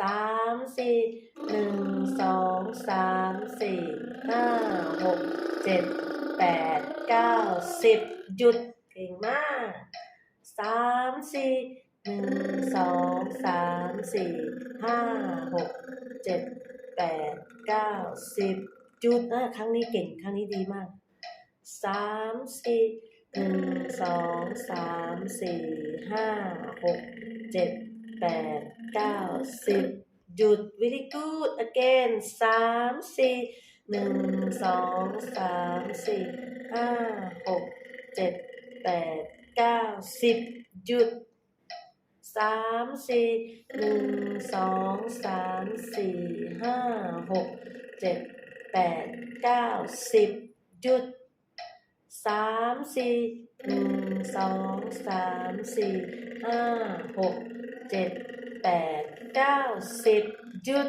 สามสี่หนึ่งสองสามสี่ห้าหกเจ็ดแปดเก้าสิบหยุดเก่งมากสามสี่หนึ่งสองสามสี่ห้าหกเจ็ดแปดเก้าสิบหยุดอะครั้งนี้เก่งครั้งนี้ดีมากสามสี่หนึ่งสองสามสี่ห้าหกเจ็ด แปดเก้าสิบหยุด very good again สามสี่หนึ่งสองสามสี่ห้าหกเจ็ดแปดเก้าสิบหยุดสามสี่หนึ่งสองสามสี่ห้าหกเจ็ดแปดเก้าสิบหยุดสามสี่หนึ่งสองสามสี่ห้าหก เจ็ดแปดเก้าสิบหยุด